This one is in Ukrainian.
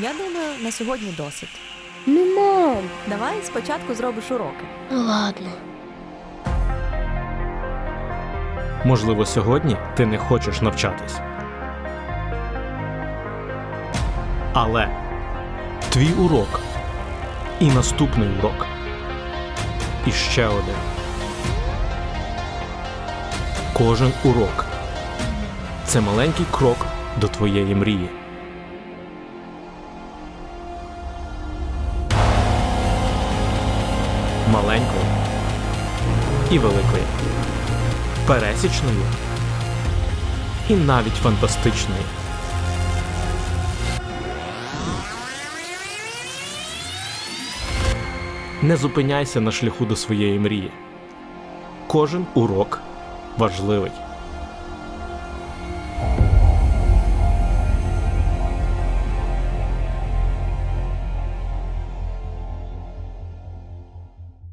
Я думаю, на сьогодні досить. Ну, мам. Давай спочатку зробиш уроки. Ну ладно. Можливо, сьогодні ти не хочеш навчатись. Але твій урок і наступний урок. І ще один. Кожен урок це маленький крок до твоєї мрії. Маленької і великою, пересічною і навіть фантастичною. Не зупиняйся на шляху до своєї мрії. Кожен урок важливий.